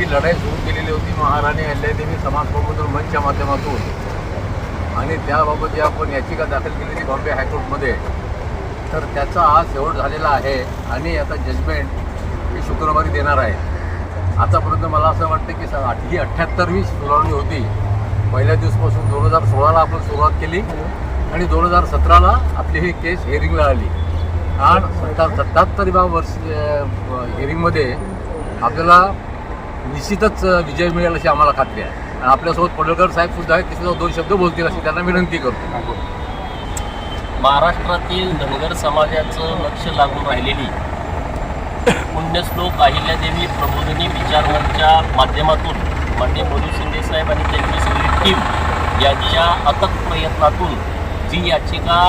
जी लढाई सुरू केलेली होती. महाराणी अहिल्यादेवी समाज प्रबोधन मंचच्या माध्यमातून. आणि त्याबाबत जी आपण याचिका दाखल केलेली बॉम्बे हायकोर्टमध्ये तर त्याचा आज शेवट झालेला आहे आणि आता जजमेंट मी शुक्रवारी देणार आहे. आतापर्यंत मला असं वाटतं की स- ही अठ्ठ्याहत्तरवी सुनावणी होती. पहिल्या दिवसपासून दोन हजार सोळाला आपण सुरुवात केली आणि दोन हजार सतराला आपली ही केस हिअरिंगला आली. आणि सत्ता सत्याहत्तरव्या वर्ष हिअरिंगमध्ये आपल्याला निश्चितच विजय मिळेल अशी आम्हाला खात्री आहे. आणि आपल्यासोबत पडळकर साहेब सुद्धा आहेत तिथे सुद्धा दोन शब्द बोलतील अशी त्यांना विनंती करतो. महाराष्ट्रातील धनगर समाजाचं लक्ष लागून राहिलेली पुण्यश्लोक अहिल्यादेवी प्रबोधिनी विचारमंचच्या माध्यमातून माननीय मधु शिंदे साहेब आणि त्यांची सगळी टीम यांच्या अथक प्रयत्नातून जी याचिका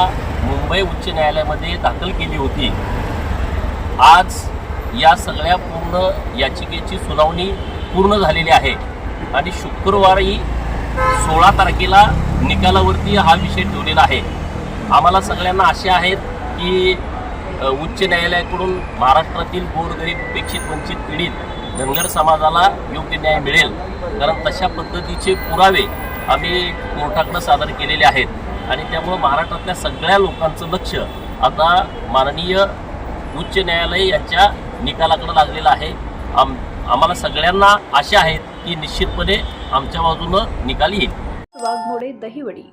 मुंबई उच्च न्यायालयामध्ये दाखल केली होती आज या सगळ्या पूर्ण याचिकेची सुनावणी पूर्ण झालेली आहे. आणि शुक्रवारी सोळा तारखेला निकालावरती हा विषय ठेवलेला आहे. आम्हाला सगळ्यांना आशा आहेत की उच्च न्यायालयाकडून महाराष्ट्रातील गोरगरीब उपेक्षित वंचित पीडित धनगर समाजाला योग्य न्याय मिळेल. कारण तशा पद्धतीचे पुरावे आम्ही कोर्टाकडे सादर केलेले आहेत. आणि त्यामुळं महाराष्ट्रातल्या सगळ्या लोकांचं लक्ष आता माननीय उच्च न्यायालय यांच्या निकालाकडे लागलेलं आहे. आम आम्हाला सगळ्यांना आशा आहेत की निश्चितपणे आमच्या बाजूनं निकाल येईल. वाघमोडे दहिवडी.